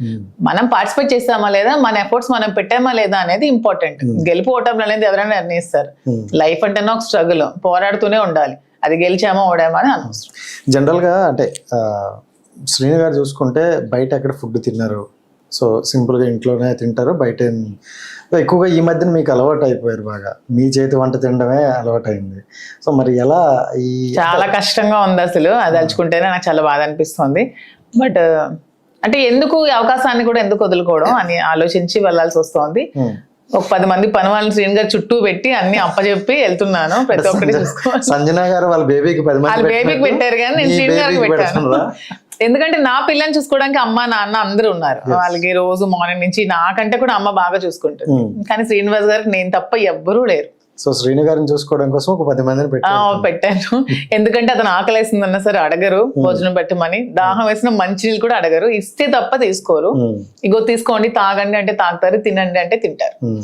ఉమ్. మనం పార్టిసిపేట్ చేస్తామా లేదా? మన ఎఫర్ట్స్ మనం పెట్టామా లేదా అనేది ఇంపార్టెంట్ గెలుపు ఓటములు అనేది ఎవరైనా నిర్ణయిస్తారు. Hmm. లైఫ్ అంటేనే ఒక స్ట్రగుల్ పోరాడుతూనే ఉండాలి. అది గెలిచామా ఓడామా అని అనవసరం. జనరల్గా అంటే శ్రీను గారు చూసుకుంటే బయట ఎక్కడ ఫుడ్ తిన్నారు? సో సింపుల్గా ఇంట్లోనే తింటారు. బయట ఎక్కువగా ఈ మధ్యన మీకు అలవాటు అయిపోయారు బాగా. మీ చేతి వంట తినడమే అలవాటు అయింది సో మరి ఎలా ఈ చాలా కష్టంగా ఉంది అసలు. అది తలుచుకుంటేనే నాకు చాలా బాధ అనిపిస్తుంది. బట్ అంటే ఎందుకు ఈ అవకాశాన్ని కూడా ఎందుకు వదులుకోవడం అని ఆలోచించి వెళ్ళాల్సి వస్తుంది. ఉమ్. ఒక పది మంది పని వాళ్ళని శ్రీన్ గారు చుట్టూ పెట్టి అన్ని అప్పచెప్పి వెళ్తున్నాను ప్రతి ఒక్కటి చూసుకోవాలి సంజన గారు వాళ్ళ బేబీకి పది మంది వాళ్ళ బేబీకి పెట్టారు కానీ నేను శ్రీన్ గారికి పెట్టాను? ఎందుకంటే నా పిల్లని చూసుకోవడానికి అమ్మ నాన్న అందరూ ఉన్నారు. వాళ్ళకి రోజు మార్నింగ్ నుంచి నాకంటే కూడా అమ్మ బాగా చూసుకుంటుంది. ఉమ్. కానీ శ్రీనివాస్ గారికి నేను తప్ప ఎవ్వరూ లేరు. సో శ్రీను గారిని చూసుకోవడం కోసం ఒక పది మందిని ఆ, పెట్టారు పెట్టాను. ఎందుకంటే అతను ఆకలేసిందన్నా సరే అడగరు భోజనం పెట్టమని. దాహం వేసిన మంచినీళ్ళు కూడా అడగరు. ఇస్తే తప్ప తీసుకోరు. ఉమ్. ఇగో తీసుకోండి తాగండి అంటే తాగుతారు తినండి అంటే తింటారు. ఉమ్.